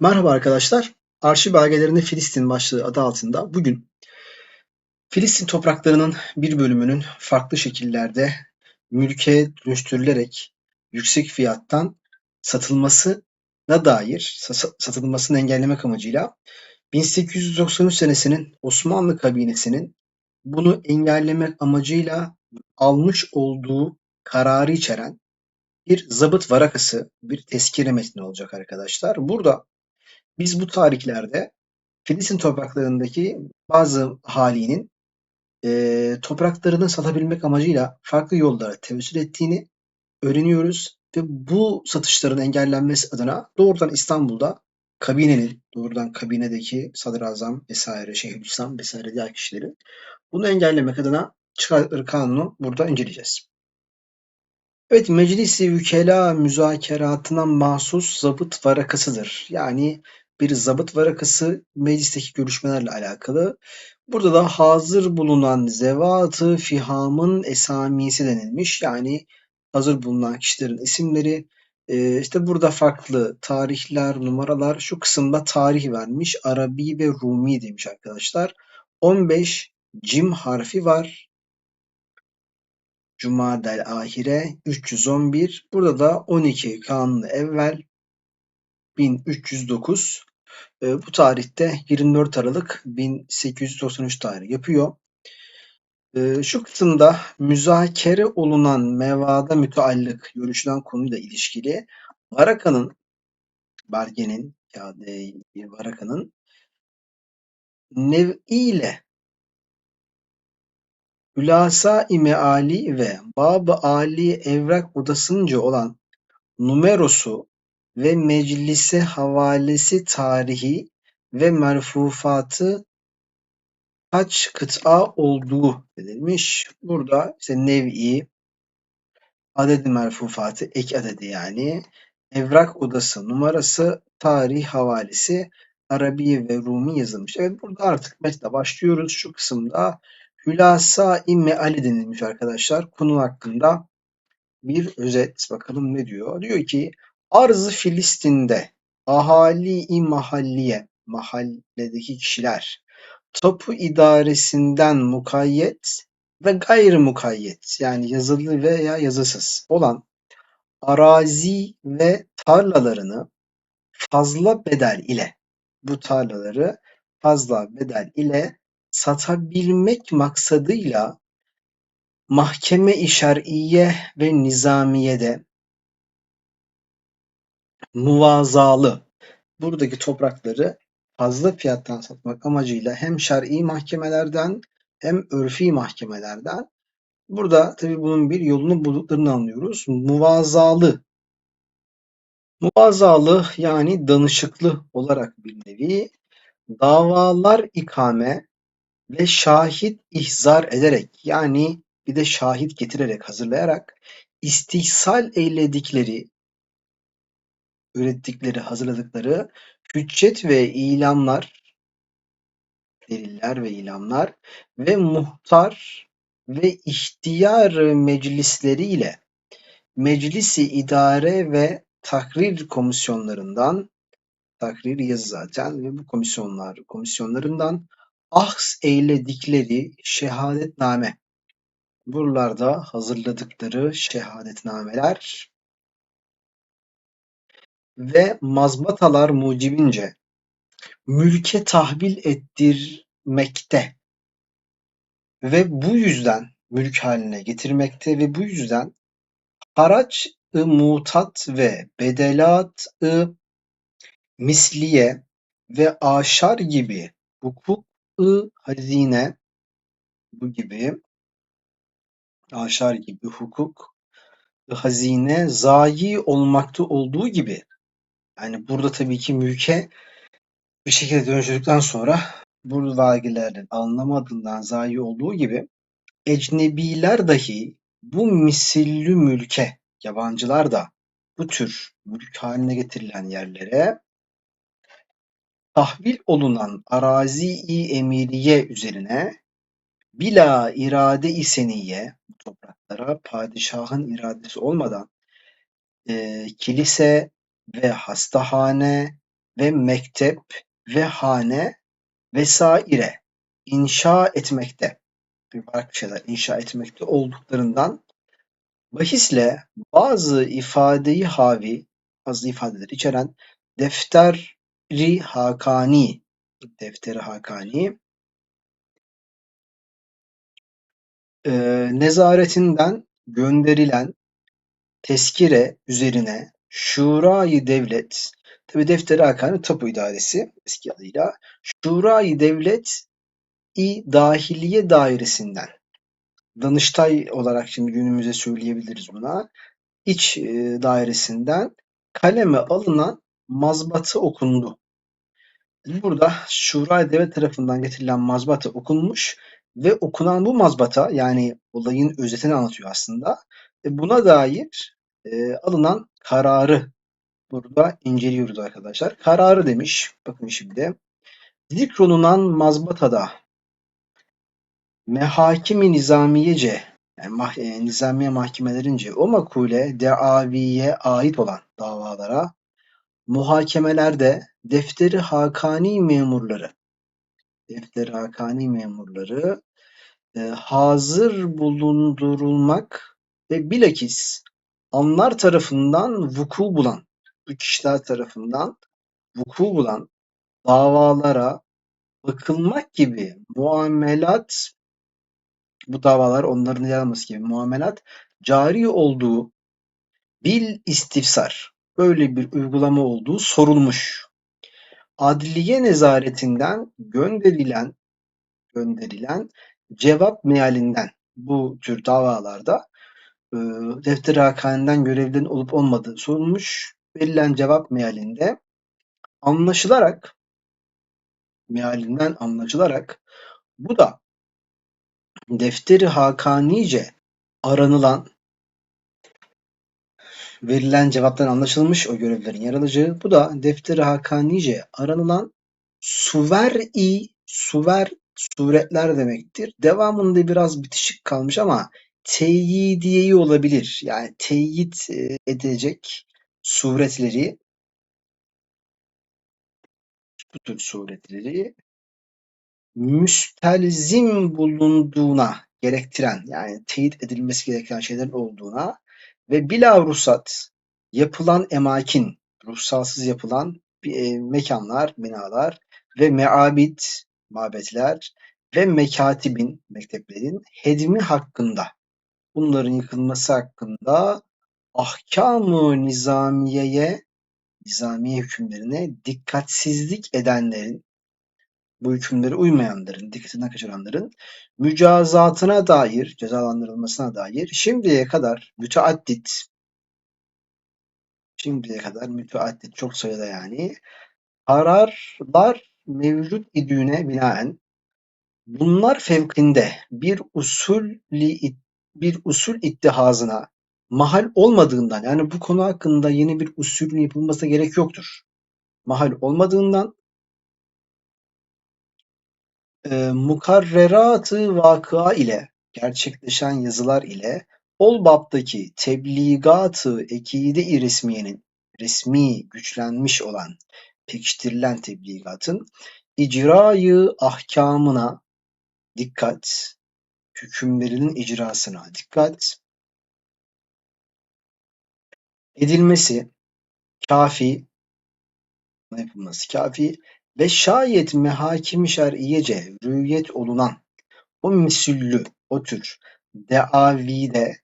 Merhaba arkadaşlar. Arşiv belgelerinde Filistin başlığı adı altında bugün Filistin topraklarının bir bölümünün farklı şekillerde mülke dönüştürülerek yüksek fiyattan satılmasına dair satılmasını engellemek amacıyla 1893 senesinin Osmanlı kabinesinin bunu engellemek amacıyla almış olduğu kararı içeren bir zabıt varakası, bir tezkere metni olacak arkadaşlar. Burada biz bu tarihlerde Filistin topraklarındaki bazı ahalinin e, topraklarını satabilmek amacıyla farklı yollara tevessül ettiğini öğreniyoruz ve bu satışların engellenmesi adına doğrudan İstanbul'da kabinenin, doğrudan kabinedeki sadrazam vesaire, şeyhülislam vesaire diğer kişilerin bunu engellemek adına çıkardıkları kanunu burada inceleyeceğiz. Evet, Meclis-i Vükela müzakeratına mahsus zabıt varakasıdır. Yani bir zabıt varakası meclisteki görüşmelerle alakalı. Burada da hazır bulunan zevat-ı fihamın esamisi denilmiş. Yani hazır bulunan kişilerin isimleri. Ee, işte burada farklı tarihler, numaralar. Şu kısımda tarih vermiş. Arabi ve Rumi demiş arkadaşlar. 15 cim harfi var. Cumadel Ahire 311. Burada da 12 Kanlı Evvel 1309. E, bu tarihte 24 Aralık 1893 tarihi yapıyor. E, şu kısımda müzakere olunan mevada müteallık görüşülen konuyla ilişkili ya da Varaka'nın nev'iyle Hülasa-i Meali ve Bab-ı Ali Evrak odasınca olan numerosu ve meclise havalesi tarihi ve merfufatı kaç kıta olduğu denilmiş. Burada işte nev'i, adedi merfufatı, ek adedi yani, evrak odası numarası, tarih havalesi, Arabi ve Rumi yazılmış. Evet burada artık metne başlıyoruz. Şu kısımda Hülasa-i Meali denilmiş arkadaşlar. Konu hakkında bir özet. Bakalım ne diyor? Diyor ki Arz-ı Filistin'de ahali-i mahalliye mahalledeki kişiler tapu idaresinden mukayyet ve gayrı mukayyet yani yazılı veya yazısız olan arazi ve tarlalarını fazla bedel ile bu tarlaları fazla bedel ile satabilmek maksadıyla mahkeme-i şer'iye ve nizamiyede muvazalı. Buradaki toprakları fazla fiyattan satmak amacıyla hem şer'i mahkemelerden hem örfi mahkemelerden. Burada tabi bunun bir yolunu bulduklarını anlıyoruz. Muvazalı. Muvazalı yani danışıklı olarak bir nevi davalar ikame ve şahit ihzar ederek yani bir de şahit getirerek hazırlayarak istihsal eyledikleri ürettikleri, hazırladıkları hüccet ve ilamlar, deliller ve ilamlar ve muhtar ve ihtiyar meclisleriyle meclisi idare ve takrir komisyonlarından takrir yazı zaten ve bu komisyonlar komisyonlarından ahs eyledikleri şehadetname. Buralarda hazırladıkları şehadetnameler ve mazbatalar mucibince mülke tahvil ettirmekte ve bu yüzden mülk haline getirmekte ve bu yüzden haraç-ı mutat ve bedelat-ı misliye ve aşar gibi hukuk-ı hazine bu gibi aşar gibi hukuk hazine zayi olmakta olduğu gibi yani burada tabii ki mülke bir şekilde dönüştürdükten sonra bu vergilerin anlamadığından zayi olduğu gibi ecnebiler dahi bu misillü mülke, yabancılar da bu tür mülk haline getirilen yerlere tahvil olunan arazi-i emiriye üzerine bila irade-i seniye bu topraklara padişahın iradesi olmadan e, kilise ve hastahane ve mektep ve hane vesaire inşa etmekte, farklı şeyler inşa etmekte olduklarından bahisle bazı ifadeyi havi, bazı ifadeleri içeren defteri hakani, defteri hakani e, nezaretinden gönderilen tezkire üzerine Şurayı Devlet, tabi Defteri Hakani Tapu İdaresi eski adıyla, Şurayı Devlet İ Dahiliye Dairesi'nden Danıştay olarak şimdi günümüze söyleyebiliriz buna. İç e, dairesinden kaleme alınan mazbatı okundu. Burada Şura Devlet tarafından getirilen mazbata okunmuş ve okunan bu mazbata yani olayın özetini anlatıyor aslında. E buna dair e, alınan kararı burada inceliyoruz arkadaşlar. Kararı demiş. Bakın şimdi. Zikrolunan mazbatada mehakimi nizamiyece yani mah e, nizamiye mahkemelerince o makule deaviye ait olan davalara muhakemelerde defteri hakani memurları defteri hakani memurları e, hazır bulundurulmak ve bilakis anlar tarafından vuku bulan bu kişiler tarafından vuku bulan davalara bakılmak gibi muamelat bu davalar onların yanılması gibi muamelat cari olduğu bil istifsar böyle bir uygulama olduğu sorulmuş. Adliye nezaretinden gönderilen gönderilen cevap mealinden bu tür davalarda e, defter hakaneden görevlerin olup olmadığı sorulmuş. Verilen cevap mealinde anlaşılarak mealinden anlaşılarak bu da defteri hakanice aranılan verilen cevaptan anlaşılmış o görevlerin yer alacağı. Bu da defteri hakanice aranılan suver-i suver suretler demektir. Devamında biraz bitişik kalmış ama teyyidiyeyi olabilir. Yani teyit e, edecek suretleri bu tür suretleri müstelzim bulunduğuna gerektiren yani teyit edilmesi gereken şeylerin olduğuna ve bila ruhsat yapılan emakin, ruhsatsız yapılan e, mekanlar, binalar ve meabid, mabetler ve mekatibin, mekteplerin hedmi hakkında, bunların yıkılması hakkında ahkam-ı nizamiyeye, nizamiye hükümlerine dikkatsizlik edenlerin, bu hükümlere uymayanların, dikkatinden kaçıranların mücazatına dair, cezalandırılmasına dair şimdiye kadar müteaddit, şimdiye kadar müteaddit çok sayıda yani kararlar mevcut idüğüne binaen bunlar fevkinde bir usulli bir usul ittihazına mahal olmadığından yani bu konu hakkında yeni bir usulün yapılmasına gerek yoktur. Mahal olmadığından e, mukarrerat-ı vakıa ile gerçekleşen yazılar ile ol baptaki tebligat-ı ekide-i resmiyenin resmi güçlenmiş olan pekiştirilen tebligatın icrayı ahkamına dikkat, hükümlerinin icrasına dikkat. Edilmesi kafi yapılması kafi ve şayet mehakimi şer'iyece rüyet olunan o misüllü, o tür deavide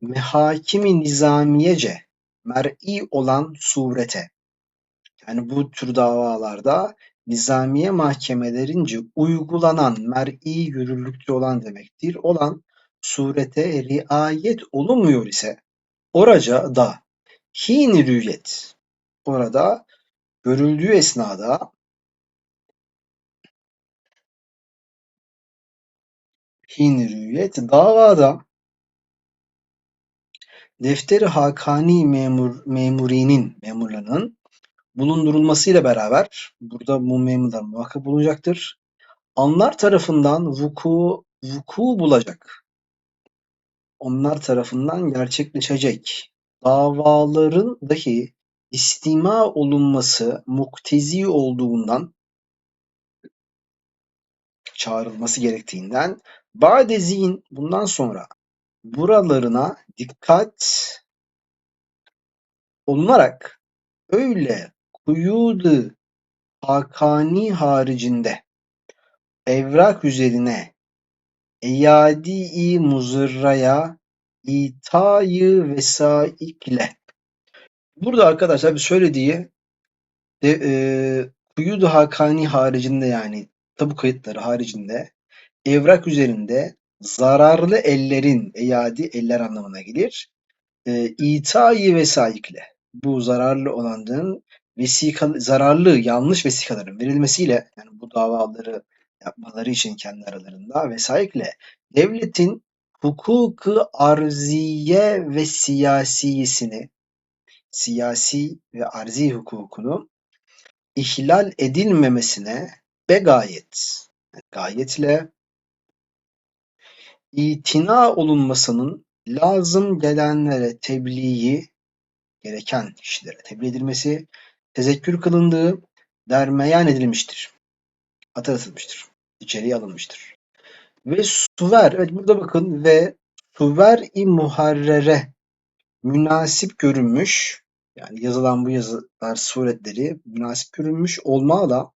mehakimi nizamiyece mer'i olan surete yani bu tür davalarda nizamiye mahkemelerince uygulanan mer'i yürürlükte olan demektir. Olan surete riayet olunmuyor ise oraca da hin rüyet orada görüldüğü esnada hin rüyet davada defteri hakani memur memurinin memurlarının bulundurulmasıyla beraber burada bu memurlar muhakkak bulunacaktır. Anlar tarafından vuku vuku bulacak. Onlar tarafından gerçekleşecek davaların dahi istima olunması muktezi olduğundan çağrılması gerektiğinden bade zihin bundan sonra buralarına dikkat olunarak öyle kuyudu hakani haricinde evrak üzerine eyadi-i muzırraya itayı vesaikle burada arkadaşlar bir söylediği de, e, kuyudu hakani haricinde yani tabu kayıtları haricinde evrak üzerinde zararlı ellerin eyadi eller anlamına gelir. E, itayı vesaikle bu zararlı olanların vesika, zararlı yanlış vesikaların verilmesiyle yani bu davaları yapmaları için kendi aralarında vesaikle devletin hukuku arziye ve siyasisini siyasi ve arzi hukukunu ihlal edilmemesine begayet gayetle itina olunmasının lazım gelenlere tebliği gereken kişilere tebliğ edilmesi tezekkür kılındığı dermeyan edilmiştir. Hatırlatılmıştır. İçeriye alınmıştır. Ve suver, evet burada bakın ve suver-i muharrere münasip görünmüş yani yazılan bu yazılar suretleri münasip görünmüş olmağla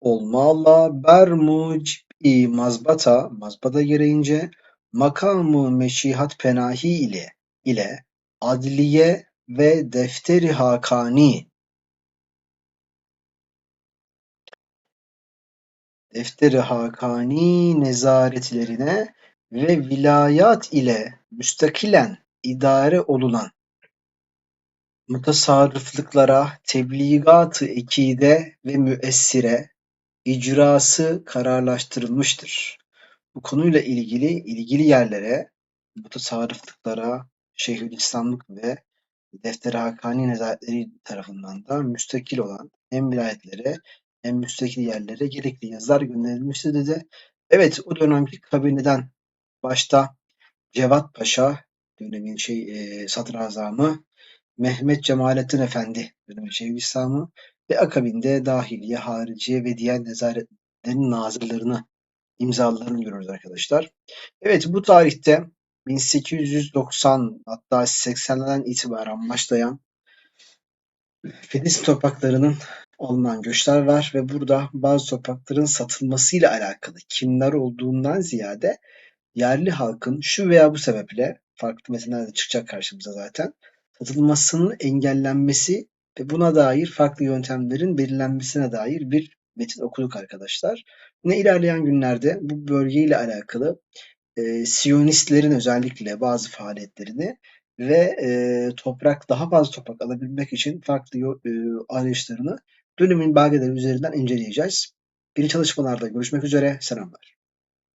olmağla ber mucib-i mazbata mazbata gereğince makamı meşihat penahi ile ile adliye ve defteri hakani defteri hakani nezaretlerine ve vilayat ile müstakilen idare olunan mutasarrıflıklara tebliğat-ı ekide ve müessire icrası kararlaştırılmıştır. Bu konuyla ilgili ilgili yerlere mutasarrıflıklara Şeyhülislamlık ve Defter-i Hakani Nezaretleri tarafından da müstakil olan hem vilayetlere hem müstakil yerlere gerekli yazılar gönderilmiştir dedi. Evet o dönemki kabineden başta Cevat Paşa dönemin şey e, sadrazamı Mehmet Cemalettin Efendi dönemin Şeyhülislam'ı ve akabinde dahiliye, hariciye ve diğer nezaretlerin nazırlarını imzalarını görüyoruz arkadaşlar. Evet bu tarihte 1890 hatta 80'lerden itibaren başlayan Filistin topraklarının olunan göçler var ve burada bazı toprakların satılmasıyla alakalı kimler olduğundan ziyade yerli halkın şu veya bu sebeple farklı metinlerde çıkacak karşımıza zaten satılmasının engellenmesi ve buna dair farklı yöntemlerin belirlenmesine dair bir metin okuduk arkadaşlar. Yine ilerleyen günlerde bu bölgeyle alakalı e, Siyonistlerin özellikle bazı faaliyetlerini ve e, toprak daha fazla toprak alabilmek için farklı e, arayışlarını dönemin belgeleri üzerinden inceleyeceğiz. Yeni çalışmalarda görüşmek üzere. Selamlar.